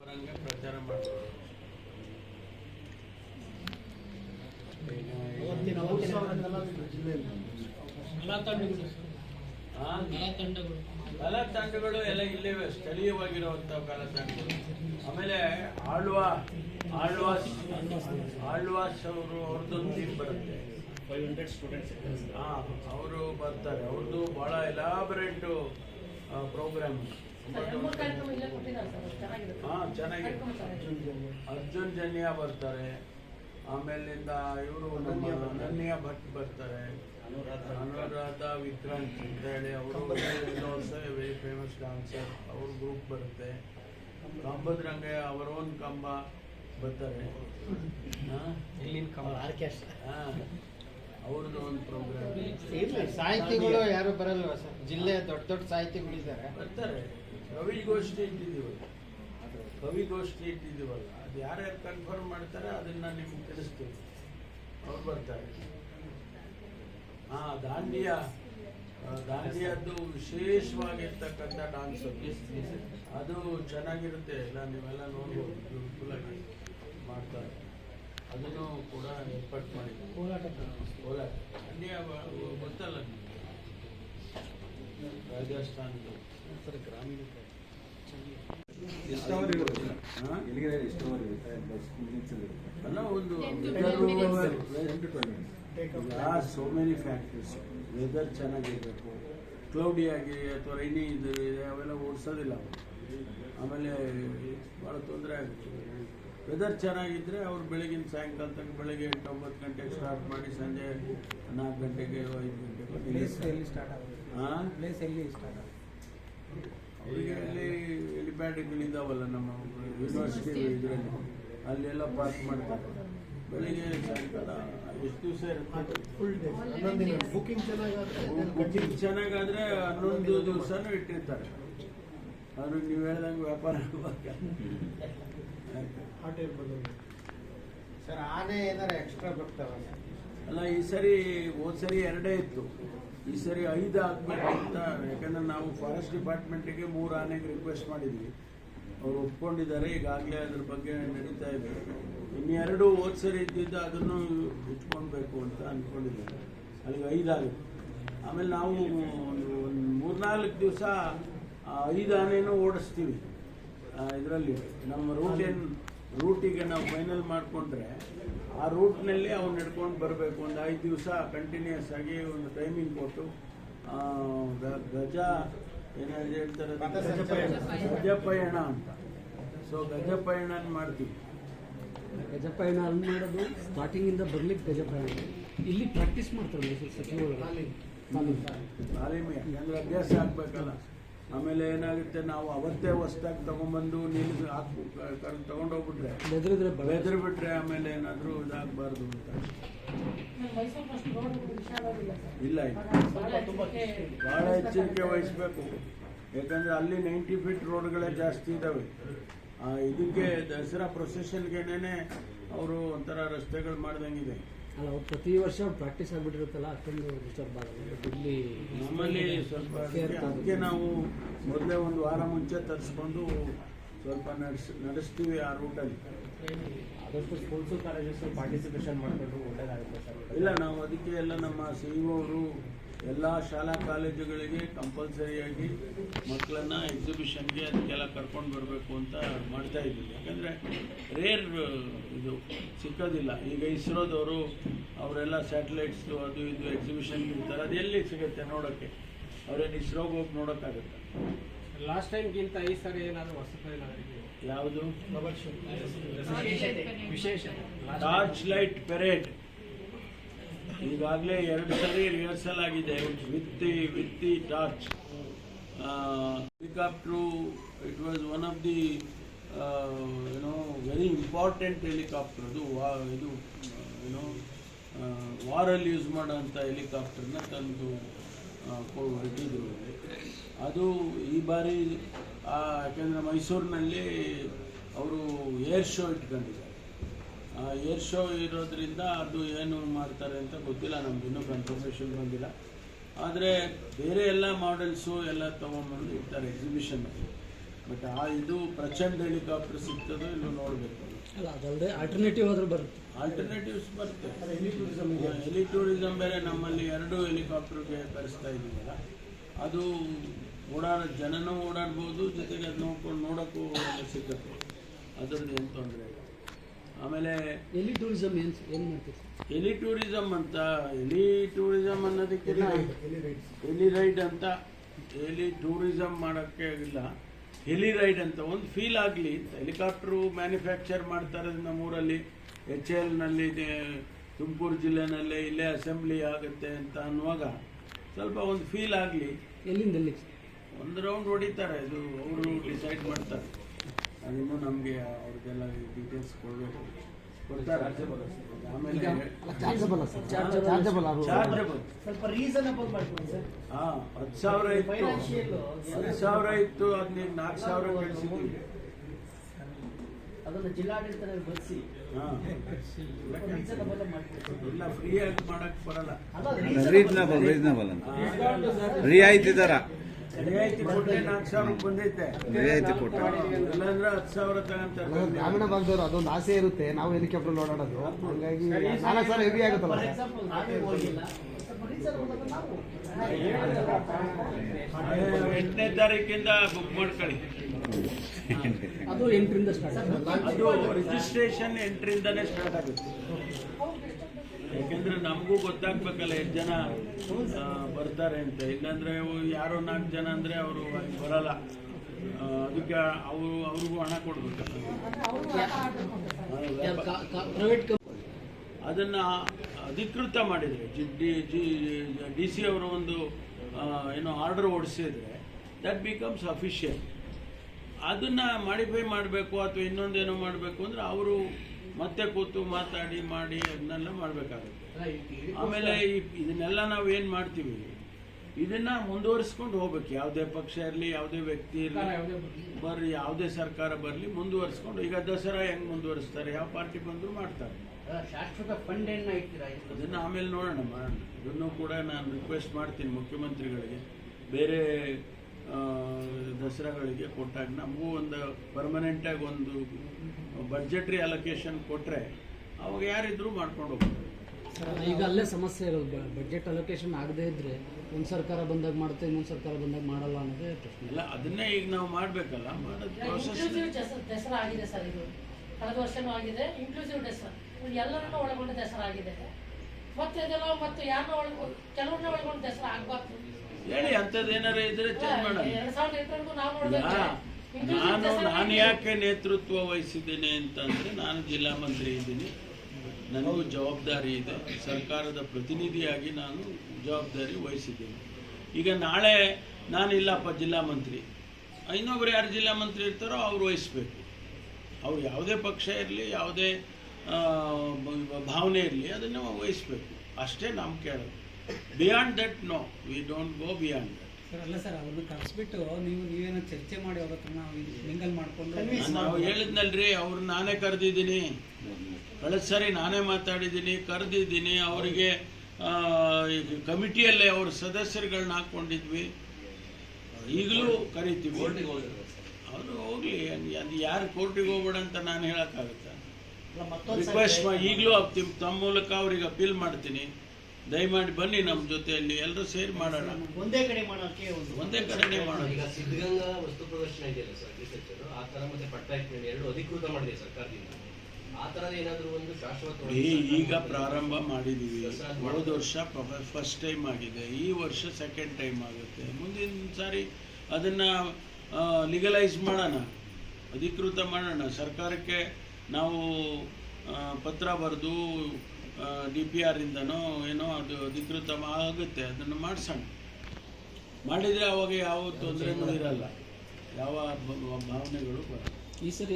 ಪ್ರಚಾರ ತಂಡಗಳು ಆ? ಎಲ್ಲ ತಂಡಗಳು ಕಲಾ ತಂಡಗಳು ಎಲ್ಲ ಇಲ್ಲಿವೆ ಸ್ಥಳೀಯವಾಗಿರುವಂಥ ಕಲಾ ತಂಡಗಳು ಆಮೇಲೆ ಆಳ್ವ ಆಳ್ವಾಸ್ ಆಳ್ವಾಸ್ ಅವರು ಅವ್ರದ್ದೊಂದು ಟೀಮ್ ಬರುತ್ತೆ. ಫೈವ್ ಹಂಡ್ರೆಡ್ ಸ್ಟೂಡೆಂಟ್ಸ್ ಹಾ ಅವರು ಬರ್ತಾರೆ. ಅವ್ರದ್ದು ಬಹಳ ಎಲಾಬರೇಟ್ ಪ್ರೋಗ್ರಾಮ್ ಅರ್ಜುನ್ ಜನ್ಯ ಬರ್ತಾರೆ. ಆಮೇಲಿಂದ ಇವರು ಅನನ್ಯ ನನ್ಯ ಭಟ್ ಬರ್ತಾರೆ. ಅನುರಾಧ ವಿಕ್ರಾಂತ್ ಅಂತ ಹೇಳಿ ಅವರು ವೆರಿ ಫೇಮಸ್ ಡಾನ್ಸರ್ ಅವ್ರ ಗ್ರೂಪ್ ಬರುತ್ತೆ. ಕಂಬದ ರಂಗಯ್ಯ ಅವರ ಓನ್ ಕಂಬ ಬರ್ತಾರೆ. ಅವ್ರದ್ದು ಒಂದು ಪ್ರೋಗ್ರಾಮ್ ಸಾಹಿತಿಗಳು ಯಾರು ಬರಲ್ವಾ ಸರ್? ಜಿಲ್ಲೆ ದೊಡ್ಡ ದೊಡ್ಡ ಸಾಹಿತಿಗಳಿದ್ದಾರೆ. ಬರ್ತಾರೆ. ಕವಿಗೋಷ್ಠಿ ಇಟ್ಟಿದ್ದೀವಲ್ಲ ಕವಿಗೋಷ್ಠಿ ಇಟ್ಟಿದ್ದೀವಲ್ಲ ಅದು ಯಾರ್ಯಾರು ಕನ್ಫರ್ಮ್ ಮಾಡ್ತಾರೆ ಅದನ್ನ ನಿಮ್ಗೆ ತಿಳಿಸ್ತೀವಿ. ಅವ್ರು ಬರ್ತಾರೆ. ಹಾ ದಾಂಡಿಯ ದಾಂಡಿಯದ್ದು ವಿಶೇಷವಾಗಿರ್ತಕ್ಕಂಥ ಡಾನ್ಸ್ ಅದು. ಚೆನ್ನಾಗಿರುತ್ತೆ ಎಲ್ಲ ನೀವೆಲ್ಲ ನೋಡ್ಬೋದು ಮಾಡ್ತಾರೆ ಅದನ್ನು ಕೂಡ ಏರ್ಪಾಟ್ ಮಾಡಿದ್ದೀವಿ. ಕೋಲಾಟ ಕೋಲಾಟ. ದಾಂಡಿಯ ಗೊತ್ತಲ್ಲ ನಿಮಗೆ? ರಾಜಸ್ಥಾನದ್ದು. ಸೋ ಮೆನಿ ಫ್ಯಾಕ್ಟರ್ಸ್ ವೆದರ್ ಚೆನ್ನಾಗಿರಬೇಕು. ಕ್ಲೌಡಿ ಆಗಿ ಅಥವಾ ರೈನಿ ಇದು ಅವೆಲ್ಲ ಓಡಿಸೋದಿಲ್ಲ. ಅವ್ರು. ಆಮೇಲೆ ಭಾಳ ತೊಂದರೆ ಆಗುತ್ತೆ. ವೆದರ್ ಚೆನ್ನಾಗಿದ್ದರೆ ಅವ್ರು ಬೆಳಗಿನ ಸಾಯಂಕಾಲ ತನಕ ಬೆಳಗ್ಗೆ ಎಂಟು ಒಂಬತ್ತು ಗಂಟೆಗೆ ಸ್ಟಾರ್ಟ್ ಮಾಡಿ ಸಂಜೆ ನಾಲ್ಕು ಗಂಟೆಗೆ ಐದು ಪ್ಲೇಸ್ ಗಂಟೆಗೆ ಎಲ್ಲಿ ಸ್ಟಾರ್ಟ್ ಆಗುತ್ತೆ? ಹಾಂ ಪ್ಲೇಸ್ ಎಲ್ಲಿ ಸ್ಟಾರ್ಟ್ ಆಗುತ್ತೆ? ಅವರಿಗೆ ಅಲ್ಲಿ ಹೆಲಿಪ್ಯಾಡ್ಗಳಿದ್ದಾವಲ್ಲ ನಮ್ಮ ಯೂನಿವರ್ಸಿಟಿ ಇದರಲ್ಲಿ. ಅಲ್ಲೆಲ್ಲ ಪಾರ್ಕ್ ಮಾಡ್ತಾರೆ. ಬೆಳಿಗ್ಗೆ ಸಾಯಂಕಾಲ ಎಷ್ಟು ದಿವಸ ಇರುತ್ತೆ. ಫುಲ್ ಡೇ ಹನ್ನೊಂದು ದಿನ. ಬುಕಿಂಗ್ ಚೆನ್ನಾಗಾದ್ರೆ ಬುಕ್ಕಿಂಗ್ ಚೆನ್ನಾಗಾದ್ರೆ ಹನ್ನೊಂದು ದಿವಸನೂ ಇಟ್ಟಿರ್ತಾರೆ. ಅದು ನೀವು ಹೇಳ್ದಂಗೆ ವ್ಯಾಪಾರ ಆಗುವಾಗ. ಆ ಟೈಪ್ ಸರ್ ಆನೆ ಏನಾರ ಎಕ್ಸ್ಟ್ರಾ ಬರ್ತಾವ ಅಲ್ಲ, ಈ ಸರಿ, ಹೋದ ಸರಿ ಎರಡೇ ಇತ್ತು. ಈ ಸರಿ ಐದು ಆಗ್ಬೇಕು ಅಂತ ಯಾಕಂದ್ರೆ ನಾವು ಫಾರೆಸ್ಟ್ ಡಿಪಾರ್ಟ್ಮೆಂಟಿಗೆ ಮೂರು ಆನೆಗೆ ರಿಕ್ವೆಸ್ಟ್ ಮಾಡಿದ್ವಿ. ಅವರು ಒಪ್ಕೊಂಡಿದ್ದಾರೆ. ಈಗಾಗಲೇ ಅದ್ರ ಬಗ್ಗೆ ನಡೀತಾ ಇದೆ. ಇನ್ನೆರಡು ಹೋದ್ ಸರಿ ಇದ್ದಿದ್ದ ಅದನ್ನು ಇಟ್ಕೊಳ್ಬೇಕು ಅಂತ ಅಂದ್ಕೊಂಡಿದ್ದಾರೆ ಅಲ್ಲಿಗೆ ಐದಾಗುತ್ತೆ ಆಮೇಲೆ ನಾವು ಒಂದು ಮೂರ್ನಾಲ್ಕು ದಿವಸ ಐದು ಆನೆನೂ ಓಡಿಸ್ತೀವಿ. ಇದರಲ್ಲಿ. ನಮ್ಮ ರೂಟ್ ರೂಟಿಗೆ ನಾವು ಫೈನಲ್ ಮಾಡಿಕೊಂಡ್ರೆ ಆ ರೂಟ್ನಲ್ಲಿ ಅವ್ನು ನಡ್ಕೊಂಡು ಬರಬೇಕು. ಒಂದು ಐದು ದಿವಸ ಕಂಟಿನ್ಯೂಸ್ ಆಗಿ ಒಂದು ಟೈಮಿಂಗ್ ಕೊಟ್ಟು ಗಜ ಏನಾದ್ರು ಹೇಳ್ತಾರೆ? ಗಜಪಯಣ. ಅಂತ. ಸೊ ಗಜಪಯಣ ಮಾಡ್ತೀವಿ. ಗಜಪಯಣ ಅಲ್ಲಿ ಮಾಡೋದು ಸ್ಟಾರ್ಟಿಂಗ್ ಇಂದ ಬರ್ಲಿಕ್ಕೆ ಗಜಪಯಣ ಇಲ್ಲಿ ಪ್ರಾಕ್ಟೀಸ್ ಮಾಡ್ತಾರೆ ಸಚಿವರು. ತಾಲೀಮು. ಯಾಕಂದ್ರೆ ಅಭ್ಯಾಸ ಆಗ್ಬೇಕಲ್ಲ. ಆಮೇಲೆ ಏನಾಗುತ್ತೆ ನಾವು ಅವತ್ತೇ ಹೊಸ್ದಾಗಿ ತಗೊಂಬಂದು ನೀರು ಹಾಕು ಕರ್ ತಗೊಂಡೋಗ್ಬಿಟ್ರೆ ಬೆದರಿದ್ರೆ ಬೆದರಿ ಬಿಟ್ರೆ ಆಮೇಲೆ ಏನಾದರೂ ಇದಾಗಬಾರ್ದು ಅಂತ. ಇಲ್ಲ ಇಲ್ಲ. ಬಹಳ ಎಚ್ಚರಿಕೆ- ಭಾಳ ಎಚ್ಚರಿಕೆ ವಹಿಸ್ಬೇಕು. ಯಾಕಂದ್ರೆ ಅಲ್ಲಿ ನೈಂಟಿ ಫೀಟ್ ರೋಡ್ಗಳೇ ಜಾಸ್ತಿ ಇದ್ದಾವೆ ಇದಕ್ಕೆ ದಸರಾ ಪ್ರೊಸೆಷನ್ಗೆನೇ ಅವರು ಒಂಥರ ರಸ್ತೆಗಳು ಮಾಡ್ದಂಗಿದೆ. ಅವ್ರು ಪ್ರತಿ ವರ್ಷ ಪ್ರಾಕ್ಟೀಸ್ ಆಗ್ಬಿಟ್ಟಿರುತ್ತಲ್ಲ ಅಷ್ಟೊಂದು ಡಿಸ್ಟರ್ಬ್ ಆಗಲ್ಲ ಇಲ್ಲಿ ನಮ್ಮಲ್ಲಿ ಸ್ವಲ್ಪ ಅದಕ್ಕೆ ನಾವು ಮೊದಲೇ ಒಂದು ವಾರ ಮುಂಚೆ ತರಿಸ್ಕೊಂಡು ಸ್ವಲ್ಪ ನಡೆಸ್ ನಡೆಸ್ತೀವಿ ಆ ರೂಟಲ್ಲಿ ಆದಷ್ಟು ಸ್ಕೂಲ್ಸು ಕಾಲೇಜಸ್ ಪಾರ್ಟಿಸಿಪೇಷನ್ ಮಾಡಿಕೊಂಡು ಒಳ್ಳೇದಾಗುತ್ತೆ ಸರ್. ಇಲ್ಲ ನಾವು ಅದಕ್ಕೆ ಎಲ್ಲ ನಮ್ಮ ಸಿ ಇ ಅವರು ಎಲ್ಲ ಶಾಲಾ ಕಾಲೇಜುಗಳಿಗೆ ಕಂಪಲ್ಸರಿಯಾಗಿ ಮಕ್ಕಳನ್ನ ಎಕ್ಸಿಬಿಷನ್ಗೆ ಅದಕ್ಕೆಲ್ಲ ಕರ್ಕೊಂಡು ಬರಬೇಕು ಅಂತ ಮಾಡ್ತಾ ಇದ್ದೀವಿ. ಯಾಕಂದರೆ ರೇರ್ ಇದು ಸಿಕ್ಕೋದಿಲ್ಲ. ಈಗ ಇಸ್ರೋದವರು ಅವರೆಲ್ಲ ಸ್ಯಾಟಲೈಟ್ಸು ಅದು ಇದು ಎಕ್ಸಿಬಿಷನ್ಗೆ ಇರ್ತಾರೆ. ಅದು ಎಲ್ಲಿ ಸಿಗುತ್ತೆ ನೋಡೋಕ್ಕೆ? ಅವ್ರೇನು ಇಸ್ರೋಗೆ ಹೋಗಿ ನೋಡೋಕ್ಕಾಗುತ್ತೆ? ಲಾಸ್ಟ್ ಟೈಮ್ಗಿಂತ ಈ ಸರಿ ಏನಾದರೂ ಹೊಸದಾಗಿ ಯಾವುದು? ವಿಶೇಷ ಟಾರ್ಚ್ ಲೈಟ್ ಪೆರೇಡ್ ಈಗಾಗಲೇ ಎರಡು ಸರಿ ರಿಹರ್ಸಲ್ ಆಗಿದೆ. With with the torch helicopter it was one of the ಏನೋ ವೆರಿ ಇಂಪಾರ್ಟೆಂಟ್ ಹೆಲಿಕಾಪ್ಟರ್ ಅದು ವಾ, ಇದು ಏನೋ ವಾರಲ್ಲಿ ಯೂಸ್ ಮಾಡೋಂಥ ಹೆಲಿಕಾಪ್ಟರ್ನ ತಂದು ಹೊರಟಿದ್ರು ಅದು ಈ ಬಾರಿ ಯಾಕೆಂದರೆ ಮೈಸೂರಿನಲ್ಲಿ ಅವರು ಏರ್ ಶೋ ಇಟ್ಕೊಂಡಿದ್ದಾರೆ. ಏರ್ ಶೋ ಇರೋದ್ರಿಂದ ಅದು ಏನು ಮಾಡ್ತಾರೆ ಅಂತ ಗೊತ್ತಿಲ್ಲ ನಮ್ಗೆ ಇನ್ನೂ ಕನ್ಫರ್ಮೇಷನ್ ಬಂದಿಲ್ಲ. ಆದರೆ ಬೇರೆ ಎಲ್ಲ ಮಾಡೆಲ್ಸು ಎಲ್ಲ ತೊಗೊಂಬಂದು ಇರ್ತಾರೆ ಎಕ್ಸಿಬಿಷನ್ ಬಟ್ ಆ ಇದು ಪ್ರಚಂಡ್ ಹೆಲಿಕಾಪ್ಟರ್ ಸಿಗ್ತದೋ ಇಲ್ಲೋ ನೋಡಬೇಕು. ಅಲ್ಲ ಅದಲ್ಲದೆ ಆಲ್ಟರ್ನೇಟಿವ್ ಆದರೂ ಬರುತ್ತೆ. ಆಲ್ಟರ್ನೇಟಿವ್ಸ್ ಬರುತ್ತೆ. ಹೆಲಿ ಟೂರಿಸಮ್ ಬೇರೆ ನಮ್ಮಲ್ಲಿ ಎರಡು ಹೆಲಿಕಾಪ್ಟರ್ಗೆ ಕರೆಸ್ತಾ ಇದ್ದೀವಲ್ಲ ಅದು ಓಡಾಡ ಜನನೂ ಓಡಾಡ್ಬೋದು ಜೊತೆಗೆ ಅದು ನೋಡ್ಕೊಂಡು ನೋಡೋಕ್ಕೂ ಸಿಗುತ್ತೆ. ಅದರದ್ದು ಏನು ತೊಂದರೆ ಇಲ್ಲ. ಆಮೇಲೆ ಎಲಿ ಟೂರಿಸಮ್ ಏನು ಏನು ಮಾಡ್ತೀರಿ? ಎಲಿ ಟೂರಿಸಂ ಅಂತ ಎಲಿ ಟೂರಿಸಂ ಅನ್ನೋದಕ್ಕೆ ಎಲಿ ರೈಡ್ ಅಂತ ಎಲಿ ಟೂರಿಸಂ ಮಾಡೋಕ್ಕೆ ಇಲ್ಲ ಹೆಲಿ ರೈಡ್ ಅಂತ ಒಂದು ಫೀಲ್ ಆಗಲಿ. ಹೆಲಿಕಾಪ್ಟ್ರು ಮ್ಯಾನುಫ್ಯಾಕ್ಚರ್ ಮಾಡ್ತಾರೆ ನಮ್ಮೂರಲ್ಲಿ ಎಚ್ ಎಲ್ನಲ್ಲಿ ತುಮಕೂರು ಜಿಲ್ಲೆನಲ್ಲೇ ಇಲ್ಲೇ ಅಸೆಂಬ್ಲಿ ಆಗುತ್ತೆ ಅಂತ ಅನ್ನುವಾಗ ಸ್ವಲ್ಪ ಒಂದು ಫೀಲ್ ಆಗಲಿ. ಎಲ್ಲಿಂದ ಎಲ್ಲಿ? ಒಂದು ರೌಂಡ್ ಹೊಡಿತಾರೆ. ಇದು ಅವರು ಡಿಸೈಡ್ ಮಾಡ್ತಾರೆ. ಅದಿನ್ನೂ ನಮಗೆ ಅವ್ರಿಗೆಲ್ಲ ಡೀಟೇಲ್ಸ್ ಕೊಡಬೇಕು. ಕೊಡ್ತಾರೆ. ಆಮೇಲೆ chargeable sir. Chargeable. Chargeable chargeable ಸ್ವಲ್ಪ ರೀಸನಬಲ್ ಮಾಡ್ಕೊಳ್ಳಿ ಸರ್. ಹಾ ಹತ್ತು ಸಾವಿರ ಇತ್ತು. ಹತ್ತು ಸಾವಿರ ಇತ್ತು ಅದನ್ನ ನಾಲ್ಕು ಸಾವಿರ ಅದನ್ನು ಇಲ್ಲ ಫ್ರೀಯಾಗಿ ಮಾಡಕ್ ಬರಲ್ಲ. ರೀಸನಬಲ್ ರೀಸನಬಲ್ ಅಂತ. ರಿಯಾಯಿತಿ ದರ ರಿಯಾಯಿತಿ ಕೊಟ್ಟೆ ನಾಲ್ಕು ಸಾವಿರಕ್ಕೆ ಬಂದೈತೆ. ರಿಯಾಯಿತಿ ಕೊಟ್ಟ ಇಲ್ಲಾಂದ್ರೆ ಹತ್ತು ಸಾವಿರ ತಗೊಂತಾರೆ ಗ್ರಾಮೀಣ ಭಾಗದವರು ಅದೊಂದು ಆಸೆ ಇರುತ್ತೆ. ನಾವು ಹೆಲಿಕಾಪ್ಟರ್ ಓಡಾಡೋದು ಹಂಗಾಗಿ ನಾಲ್ಕು ಸಾವಿರ ಹೆವಿ ಆಗುತ್ತಲ್ಲ. ಎಂಟನೇ ತಾರೀಕಿಂದ ಬುಕ್ ಮಾಡ್ಕೊಳ್ಳಿ. ಅದು ಎಂಟರಿಂದ ಸ್ಟಾರ್ಟ್ ಅದು ರಿಜಿಸ್ಟ್ರೇಷನ್ ಎಂಟರಿಂದನೇ ಸ್ಟಾರ್ಟ್ ಆಗುತ್ತೆ. ಯಾಕೆಂದ್ರೆ ನಮಗೂ ಗೊತ್ತಾಗ್ಬೇಕಲ್ಲ ಎಷ್ಟು ಜನ ಬರ್ತಾರೆ ಅಂತ. ಇಲ್ಲಾಂದ್ರೆ ಯಾರೋ ನಾಲ್ಕು ಜನ ಅಂದ್ರೆ ಅವರು ಬರಲ್ಲ. ಅದಕ್ಕೆ ಅವರು ಅವ್ರಿಗೂ ಹಣ ಕೊಡ್ಬೇಕು ಅದನ್ನ ಅಧಿಕೃತ ಮಾಡಿದ್ರೆ ಡಿ ಡಿ ಸಿ ಅವರ ಒಂದು ಏನೋ ಆರ್ಡರ್ ಓಡಿಸಿದ್ರೆ ದಟ್ ಬಿಕಮ್ಸ್ ಅಫಿಷಿಯಲ್ ಅದನ್ನ ಮಾಡಿಫೈ ಮಾಡಬೇಕು ಅಥವಾ ಇನ್ನೊಂದೇನೋ ಮಾಡಬೇಕು ಅಂದ್ರೆ ಅವರು ಮತ್ತೆ ಕೂತು ಮಾತಾಡಿ ಮಾಡಿ ಅದನ್ನೆಲ್ಲ ಮಾಡಬೇಕಾಗುತ್ತೆ. ಆಮೇಲೆ ಇದನ್ನೆಲ್ಲ ನಾವು ಏನು ಮಾಡ್ತೀವಿ? ಇದನ್ನ ಮುಂದುವರಿಸ್ಕೊಂಡು ಹೋಗ್ಬೇಕು. ಯಾವುದೇ ಪಕ್ಷ ಇರಲಿ ಯಾವುದೇ ವ್ಯಕ್ತಿ ಇರಲಿ ಬರ್ರಿ ಯಾವುದೇ ಸರ್ಕಾರ ಬರಲಿ ಮುಂದುವರಿಸ್ಕೊಂಡು ಈಗ ದಸರಾ ಹೆಂಗ್ ಮುಂದುವರಿಸ್ತಾರೆ? ಯಾವ ಪಾರ್ಟಿ ಬಂದರೂ ಮಾಡ್ತಾರೆ. ಶಾಶ್ವತ ಫಂಡ್ ಅದನ್ನ ಆಮೇಲೆ ನೋಡೋಣ ಮಾಡೋಣ ಇದನ್ನು ಕೂಡ ನಾನು ರಿಕ್ವೆಸ್ಟ್ ಮಾಡ್ತೀನಿ ಮುಖ್ಯಮಂತ್ರಿಗಳಿಗೆ. ಬೇರೆ ದಸರಾಗಳಿಗೆ ಕೊಟ್ಟಾಗ ನಮಗೂ ಒಂದು ಪರ್ಮನೆಂಟಾಗಿ ಒಂದು ಬಡ್ಜೆಟ್ರಿ ಅಲೋಕೇಶನ್ ಕೊಟ್ಟರೆ ಅವಾಗ ಯಾರಿದ್ರು ಮಾಡ್ಕೊಂಡು ಹೋಗ್ತಾರೆ ಈಗ ಅಲ್ಲೇ ಸಮಸ್ಯೆ ಇರೋದು ಬಜೆಟ್ ಅಲೋಕೇಶನ್ ಆಗದೇ ಇದ್ರೆ ಒಂದು ಸರ್ಕಾರ ಬಂದಾಗ ಮಾಡುತ್ತೆ ಇನ್ನೊಂದು ಸರ್ಕಾರ ಬಂದಾಗ ಮಾಡಲ್ಲ ಅನ್ನೋದೇ ಪ್ರಶ್ನೆ. ಇಲ್ಲ ಅದನ್ನೇ ಈಗ ನಾವು ಮಾಡಬೇಕಲ್ಲ ಮಾಡೋದು ಪ್ರೋಸೆಸ್ ದಸರಾ ಆಗಿದೆ ಸರ್ ಇದು. ಕಳೆದ ವರ್ಷನೂ ಆಗಿದೆ ಇನ್ಕ್ಲೂಸಿವ್ ದಸರಾ ಎಲ್ಲರನ್ನೂ ಒಳಗೊಂಡ ದಸರಾ ಆಗಿದೆ. ಮತ್ತೆ ಇದೆಲ್ಲ ಮತ್ತೆ ಯಾರನ್ನ ಒಳಗೊಂಡು ಕೆಲವ್ರನ್ನ ಒಳಗೊಂಡು ದಸರಾ ಆಗ್ಬಾರ್ದು. ಹೇಳಿ ಅಂಥದ್ದು ಏನಾರ ಇದ್ರೆ ಚೇಂಜ್ ಮಾಡೋಣ. ನಾನು ನಾನು ಯಾಕೆ ನೇತೃತ್ವ ವಹಿಸಿದ್ದೇನೆ ಅಂತಂದ್ರೆ ನಾನು ಜಿಲ್ಲಾ ಮಂತ್ರಿ ಇದ್ದೀನಿ. ನನಗೂ ಜವಾಬ್ದಾರಿ ಇದೆ. ಸರ್ಕಾರದ ಪ್ರತಿನಿಧಿಯಾಗಿ ನಾನು ಜವಾಬ್ದಾರಿ ವಹಿಸಿದ್ದೇನೆ. ಈಗ ನಾಳೆ ನಾನು ಇಲ್ಲಪ್ಪ ಜಿಲ್ಲಾ ಮಂತ್ರಿ. ಇನ್ನೊಬ್ರು ಯಾರು ಜಿಲ್ಲಾ ಮಂತ್ರಿ ಇರ್ತಾರೋ ಅವ್ರು ವಹಿಸ್ಬೇಕು. ಅವ್ರು ಯಾವುದೇ ಪಕ್ಷ ಇರಲಿ ಯಾವುದೇ ಭಾವನೆ ಇರಲಿ ಅದನ್ನು ವಹಿಸ್ಬೇಕು. ಅಷ್ಟೇ ನಾವು ಕೇಳೋದು. Beyond that no we don't go beyond that sir ಅಲ್ಲ ಸರ್ ಅವ್ರನ್ನ ಕರೆಸ್ಬಿಟ್ಟು ನೀವು ನೀವೇನೋ ಚರ್ಚೆ ಮಾಡಿ ಅವ್ರ ಹತ್ರ ನಾವು ಮಿಂಗಲ್ ಮಾಡ್ಕೊಂಡು ನಾವು ಹೇಳಿದ್ನಲ್ರಿ ಅವ್ರು ನಾನೇ ಕರೆದಿದ್ದೀನಿ. ಕಳೆದ ಸರಿ ನಾನೇ ಮಾತಾಡಿದ್ದೀನಿ ಕರೆದಿದ್ದೀನಿ. ಅವರಿಗೆ ಕಮಿಟಿಯಲ್ಲೇ ಅವ್ರ ಸದಸ್ಯರುಗಳನ್ನ ಹಾಕ್ಕೊಂಡಿದ್ವಿ. ಈಗಲೂ ಕರಿತೀವಿ. ಅವರು ಹೋಗ್ಲಿ. ಅದು ಯಾರು ಕೋರ್ಟಿಗೆ ಹೋಗ್ಬೇಡ ಅಂತ ನಾನು ಹೇಳೋಕ್ಕಾಗುತ್ತಾ? ರಿಕ್ವೆಸ್ಟ್ ಈಗಲೂ ಆಗ್ತೀವಿ ತಮ್ಮ ಮೂಲಕ ಅವ್ರಿಗೆ ಅಪೀಲ್ ಮಾಡ್ತೀನಿ. ದಯಮಾಡಿ ಬನ್ನಿ ನಮ್ಮ ಜೊತೆಯಲ್ಲಿ ಎಲ್ಲರೂ ಸೇರಿ ಮಾಡೋಣ. ಒಂದೇ ಕಡೆ ಮಾಡೋಕೆ ಒಂದು. ಒಂದೇ ಕಡೆ ಮಾಡೋಣ. ಈಗ ಸಿದ್ಧಗಂಗಾ ವಸ್ತು ಪ್ರದರ್ಶನ ಇದೆಯಲ್ಲ ಸರ್ ಅಗ್ರಿಕಲ್ಚರ್ ಆ ಥರ ಮತ್ತೆ ಪಟ್ಟಾಕ್ಟ್ ಎರಡು ಅಧಿಕೃತ ಮಾಡಿದೆ ಸರ್ಕಾರದಿಂದ. ಆ ಥರ ಏನಾದರೂ ಒಂದು ಶಾಶ್ವತ ಈ ಈಗ ಪ್ರಾರಂಭ ಮಾಡಿದ್ದೀವಿ ಹೋದ ವರ್ಷ ಫಸ್ಟ್ ಟೈಮ್ ಆಗಿದೆ. ಈ ವರ್ಷ ಸೆಕೆಂಡ್ ಟೈಮ್ ಆಗುತ್ತೆ. ಮುಂದಿನ ಸಾರಿ ಅದನ್ನ ಲೀಗಲೈಸ್ ಮಾಡೋಣ. ಅಧಿಕೃತ ಮಾಡೋಣ. ಸರ್ಕಾರಕ್ಕೆ ನಾವು ಪತ್ರ ಬರೆದು ಡಿ ಪಿ ಆರಿಂದನೋ ಏನೋ ಅದು ಅಧಿಕೃತ ಆಗುತ್ತೆ ಅದನ್ನು ಮಾಡಿಸೋಣ. ಮಾಡಿದರೆ ಅವಾಗ ಯಾವ ತೊಂದರೆನೂ ಇರಲ್ಲ. ಯಾವ ಭಾವನೆಗಳು ಬರಲ್ಲ. ಈ ಸರಿ